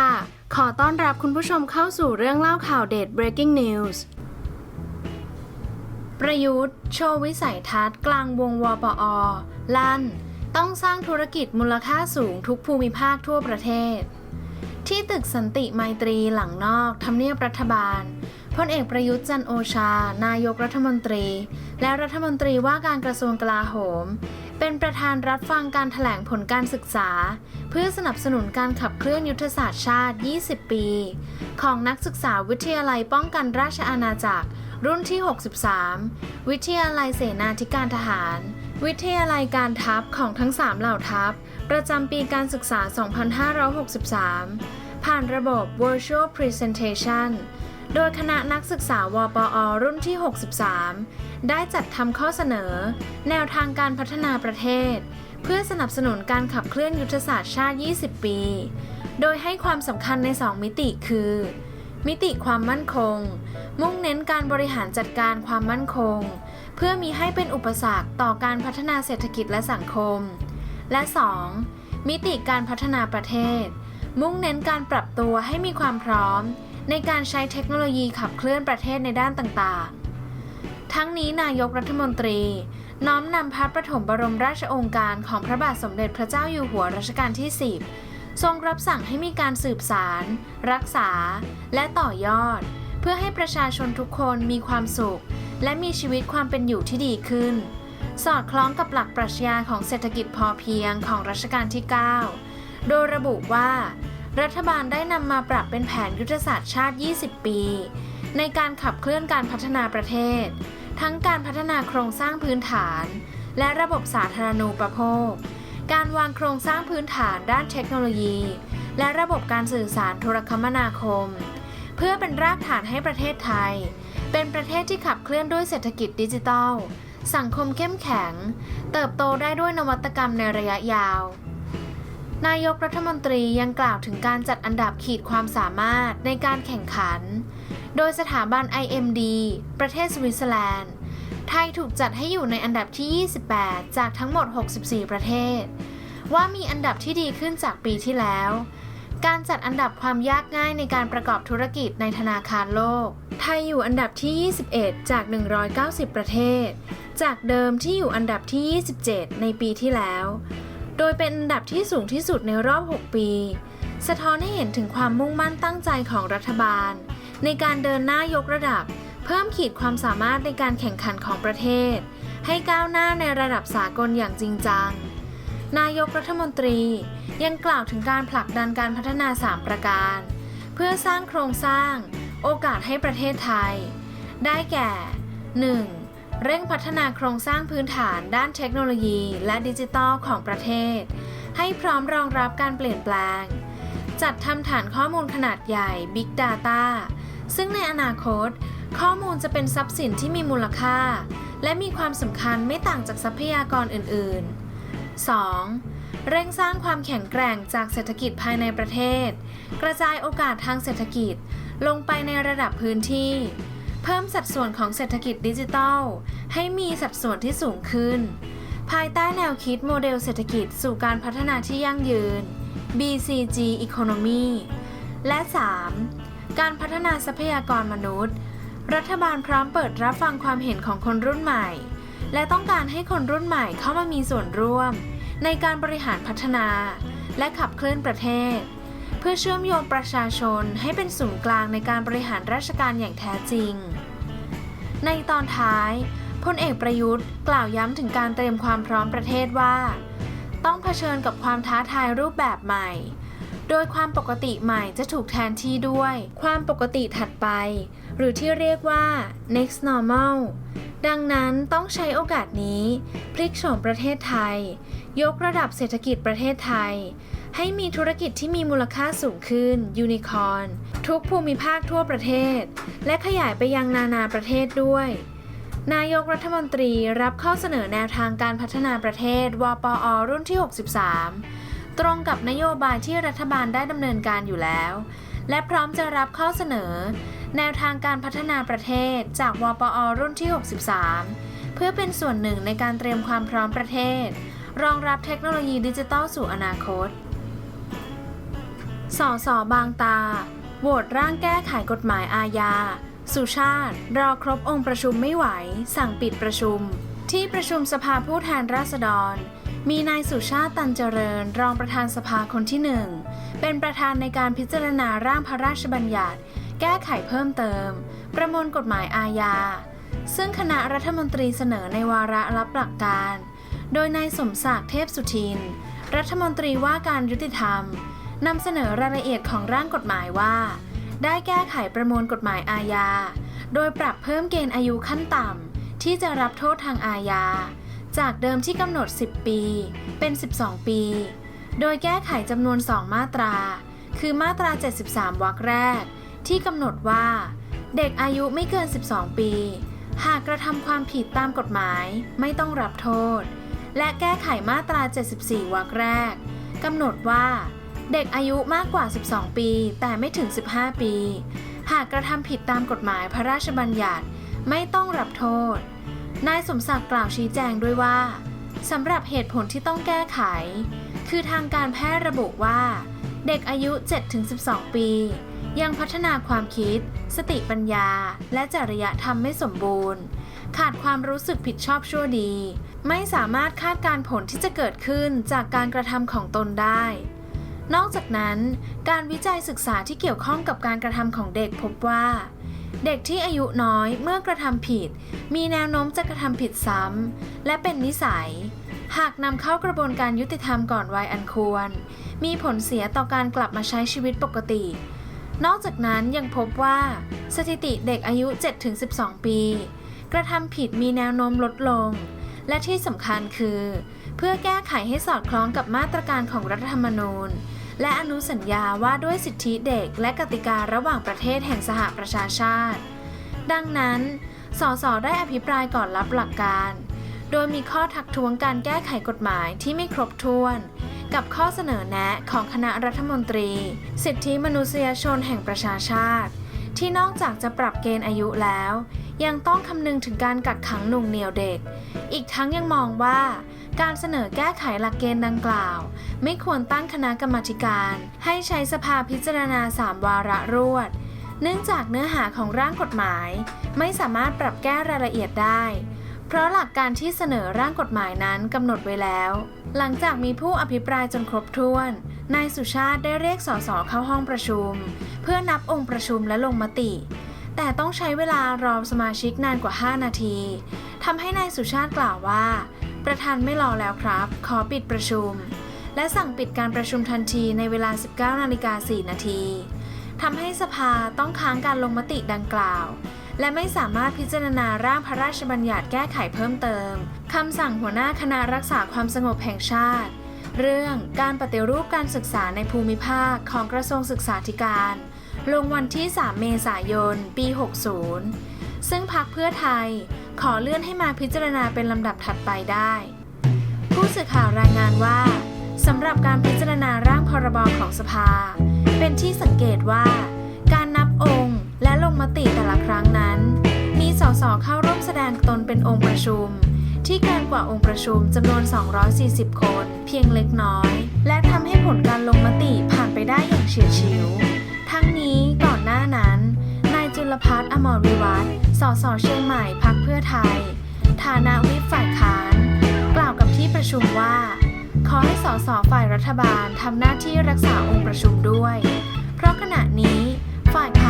ค่ะ ขอต้อนรับคุณผู้ชมเข้าสู่เรื่องเล่าข่าวเด็ด breaking news ประยุทธ์ โชว์วิสัยทัศน์กลางวงวปอ ลั่น ต้องสร้างธุรกิจมูลค่าสูงทุกภูมิภาคทั่วประเทศ ที่ตึกสันติไมตรีหลังนอกทำเนียบรัฐบาลพลเอกประยุทธ์จันโอชา นายกรัฐมนตรี และรัฐมนตรีว่าการกระทรวงกลาโหม เป็นประธานรับฟังการถแถลงผลการศึกษา เพื่อสนับสนุนการขับเคลื่อนยุทธศาสตร์ชาติ 20 ปี ของนักศึกษาวิทยาลัยป้องกันราชอาณาจักร รุ่นที่ 63 วิทยาลัยเสนาธิการทหาร วิทยาลัยการทัพของทั้ง 3 เหล่าทัพ ประจำปีการศึกษา 2563 ผ่านระบบ Virtual Presentation โดยคณะนักศึกษาวปอ รุ่นที่ 63 ได้จัดทำข้อเสนอ แนวทางการพัฒนาประเทศ เพื่อสนับสนุนการขับเคลื่อนยุทธศาสตร์ชาติ 20 ปี โดยให้ความสำคัญใน 2 มิติคือ มิติความมั่นคง มุ่งเน้นการบริหารจัดการความมั่นคง เพื่อมีให้เป็นอุปสรรคต่อการพัฒนาเศรษฐกิจและสังคม และ 2. มิติการพัฒนาประเทศ มุ่งเน้นการปรับตัวให้มีความพร้อม ในการใช้เทคโนโลยีขับเคลื่อนประเทศในด้านต่างๆ ทั้งนี้นายกรัฐมนตรี น้อมนำพระประถมบรมราชโองการของพระบาทสมเด็จพระเจ้าอยู่หัวรัชกาลที่ 10 ทรงรับสั่งให้มีการสืบสาร รักษา และต่อยอด เพื่อให้ประชาชนทุกคนมีความสุข และมีชีวิตความเป็นอยู่ที่ดีขึ้น สอดคล้องกับหลักปรัชญาของเศรษฐกิจพอเพียงของรัชกาลที่ 9 โดยระบุว่า รัฐบาลได้นำมาปรับเป็นแผนยุทธศาสตร์ชาติ 20 ปี ในการขับเคลื่อนการพัฒนาประเทศ ทั้งการพัฒนาโครงสร้างพื้นฐาน และระบบสาธารณูปโภค การวางโครงสร้างพื้นฐานด้านเทคโนโลยี และระบบการสื่อสารโทรคมนาคม เพื่อเป็นรากฐานให้ประเทศไทย เป็นประเทศที่ขับเคลื่อนด้วยเศรษฐกิจดิจิทัล สังคมเข้มแข็ง เติบโตได้ด้วยนวัตกรรมในระยะยาว นายกรัฐมนตรียังกล่าวถึงการจัดอันดับขีดความสามารถในการแข่งขัน โดยสถาบัน IMD ประเทศสวิตเซอร์แลนด์ ไทยถูกจัดให้อยู่ในอันดับที่ 28 จากทั้งหมด 64 ประเทศ ว่ามีอันดับที่ดีขึ้นจากปีที่แล้ว การจัดอันดับความยากง่ายในการประกอบธุรกิจในธนาคารโลก ไทยอยู่อันดับที่ 21 จาก 190 ประเทศ จากเดิมที่อยู่อันดับที่ 27 ในปีที่แล้ว โดยเป็นอันดับที่สูงที่สุดในรอบ 6 ปี สะท้อนให้เห็นถึงความมุ่งมั่นตั้งใจของรัฐบาล ในการเดินหน้ายกระดับ เพิ่มขีดความสามารถในการแข่งขันของประเทศ ให้ก้าวหน้าในระดับสากลอย่างจริงจัง นายกรัฐมนตรียังกล่าวถึงการผลักดันการพัฒนา 3 ประการ เพื่อสร้างโครงสร้าง โอกาสให้ประเทศไทย ได้แก่ 1. เร่งพัฒนาโครงสร้างพื้นฐานด้านเทคโนโลยี และดิจิทัลของประเทศ ให้พร้อมรองรับการเปลี่ยนแปลง จัดทำฐานข้อมูลขนาดใหญ่ Big Data ซึ่งในอนาคต ข้อมูลจะเป็นทรัพย์สินที่มีมูลค่า และมีความสำคัญไม่ต่างจากทรัพยากรอื่น ๆ 2. เร่งสร้างความแข็งแกร่งจากเศรษฐกิจภายในประเทศ กระจายโอกาสทางเศรษฐกิจลงไปในระดับพื้นที่ เพิ่มสัดส่วนของเศรษฐกิจดิจิทัล ให้มีสัดส่วนที่สูงขึ้น ภายใต้แนวคิดโมเดลเศรษฐกิจสู่การพัฒนาที่ยั่งยืน BCG Economy และ 3. การพัฒนาทรัพยากรมนุษย์ รัฐบาลพร้อมเปิดรับฟังความเห็นของคนรุ่นใหม่ และต้องการให้คนรุ่นใหม่เข้ามามีส่วนร่วม ในการบริหารพัฒนา และขับเคลื่อนประเทศ เพื่อเชื่อมโยงประชาชนให้เป็นศูนย์กลางในการบริหารราชการอย่างแท้จริง ในตอนท้ายพลเอกประยุทธ์กล่าวย้ำถึงการเตรียมความพร้อมประเทศว่า ต้องเผชิญกับความท้าทายรูปแบบใหม่ โดยความปกติใหม่จะถูกแทนที่ด้วย ความปกติถัดไป หรือที่เรียกว่า next normal ดังนั้นต้องใช้โอกาสนี้ พลิกโฉมประเทศไทย ยกระดับเศรษฐกิจประเทศไทย ให้มีธุรกิจที่มีมูลค่าสูงขึ้นยูนิคอนทุกภูมิภาคทั่วประเทศ และขยายไปยังนานาประเทศด้วย นายกรัฐมนตรีรับข้อเสนอแนวทางการพัฒนาประเทศ วปอ รุ่นที่ 63 ตรงกับนโยบายที่รัฐบาลได้ดำเนินการอยู่แล้ว และพร้อมจะรับข้อเสนอ แนวทางการพัฒนาประเทศจาก วปอ รุ่นที่ 63 เพื่อเป็นส่วนหนึ่งในการเตรียมความพร้อมประเทศ รองรับเทคโนโลยีดิจิทัลสู่อนาคต สอสอบางตา โหวตร่างแก้ไขกฎหมายอาญา สุชาติ รอครบองค์ประชุมไม่ไหว สั่งปิดประชุม ที่ประชุมสภาผู้แทนราษฎร มีนายสุชาติตันเจริญ รองประธานสภาคนที่หนึ่ง เป็นประธานในการพิจารณาร่างพระราชบัญญัติ แก้ไขเพิ่มเติม ประมวลกฎหมายอาญา ซึ่งคณะรัฐมนตรีเสนอในวาระรับหลักการ โดยนายสมศักดิ์เทพสุทิน รัฐมนตรีว่าการยุติธรรม นำเสนอรายละเอียดของร่างกฎหมายว่า ได้แก้ไขประมวลกฎหมายอาญา โดยปรับเพิ่มเกณฑ์อายุขั้นต่ำ ที่จะรับโทษทางอาญา จากเดิมที่กำหนด 10 ปี เป็น 12 ปี โดยแก้ไขจำนวน 2 มาตรา คือมาตรา 73 วรรคแรก ที่กำหนดว่า เด็กอายุไม่เกิน 12 ปี หากกระทำความผิดตามกฎหมายไม่ต้องรับโทษ และแก้ไขมาตรา 74 วรรคแรกกำหนดว่า เด็กอายุมากกว่า 12 ปี แต่ไม่ถึง 15 ปี หากกระทำผิดตามกฎหมายพระราชบัญญัติไม่ต้องรับโทษ นายสมศักดิ์กล่าวชี้แจงด้วยว่าสำหรับเหตุผลที่ต้องแก้ไข คือทางการแพทย์ระบุว่า เด็กอายุ 7-12 ปี ยังพัฒนาความคิด สติปัญญา และจริยธรรมไม่สมบูรณ์ ขาดความรู้สึกผิดชอบชั่วดี ไม่สามารถคาดการณ์ผลที่จะเกิดขึ้นจากการกระทำของตนได้ นอกจากนั้น การวิจัยศึกษาที่เกี่ยวข้องกับการกระทำของเด็กพบว่า เด็กที่อายุน้อยเมื่อกระทำผิด มีแนวโน้มจะกระทำผิดซ้ำและเป็นนิสัย หากนำเข้ากระบวนการยุติธรรมก่อนวัยอันควร มีผลเสียต่อการกลับมาใช้ชีวิตปกติ นอกจากนั้นยังพบว่า สถิติเด็กอายุ 7-12 ปี กระทำผิดมีแนวโน้มลดลง และที่สำคัญคือ เพื่อแก้ไขให้สอดคล้องกับมาตรการของรัฐธรรมนูญ และอนุสัญญาว่าด้วยสิทธิเด็กและกติการะหว่างประเทศแห่งสหประชาชาติ ดังนั้น สสได้อภิปรายก่อนรับหลักการ โดยมีข้อทักท้วงการแก้ไขกฎหมายที่ไม่ครบถ้วน กับข้อเสนอแนะของคณะรัฐมนตรี สิทธิมนุษยชนแห่งประชาชาติ ที่นอกจากจะปรับเกณฑ์อายุแล้ว ยังต้องคำนึงถึงการกักขังหน่วงเหนี่ยวเด็ก อีกทั้งยังมองว่า การเสนอแก้ไขหลักเกณฑ์ดังกล่าว ไม่ควรตั้งคณะกรรมาการ ให้ใช้สภาพิจารณาสามวาระรวด เนื่องจากเนื้อหาของร่างกฎหมาย ไม่สามารถปรับแก้รายละเอียดได้ เพราะหลักการที่เสนอร่างกฎหมายนั้นกำหนดไว้แล้ว หลังจากมีผู้อภิปรายจนครบถ้วน นายสุชาติได้เรียกสสเข้าห้องประชุม เพื่อนับองค์ประชุมและลงมติ แต่ต้องใช้เวลารอสมาชิกนานกว่า 5 นาทีทำให้นายสุชาติกล่าวว่า ประธานไม่รอแล้วครับ ขอปิดประชุม และสั่งปิดการประชุมทันทีในเวลา 19นาฬิกา4นาทีทำให้สภาต้องค้างการลงมติดังกล่าว และไม่สามารถพิจารณาร่างพระราชบัญญัติแก้ไขเพิ่มเติมคำสั่งหัวหน้าคณะรักษาความสงบแห่งชาติ เรื่องการปฏิรูปการศึกษาในภูมิภาคของกระทรวงศึกษาธิการ ลงวันที่ 3 เมษายน ปี 60 ซึ่งพักเพื่อไทย ขอเลื่อนให้มาพิจารณาเป็นลำดับถัดไปได้ ผู้สื่อข่าวรายงานว่าสำหรับการพิจารณาร่างพรบของสภา เป็นที่สังเกตว่า การนับองค์และลงมติแต่ละครั้งนั้น มีสสเข้าร่วมแสดงตนเป็นองค์ประชุม ที่เกินกว่าองค์ประชุมจำนวน 240 คน เพียงเล็กน้อย และทำให้ผลการลงมติผ่านไปได้อย่างเฉียดฉิว ทั้งนี้ก่อนหน้านั้น นายจุลพัฒน์อมรวิวัฒน์ สเชียงใหม่พักเพื่อไทย ฐานะวิปฝ่ายค้าน กล่าวกับที่ประชุมว่า ขอให้สสฝ่ายรัฐบาลทำหน้าที่รักษาองค์ประชุมด้วย เพราะขณะนี้ฝ่ายค้าน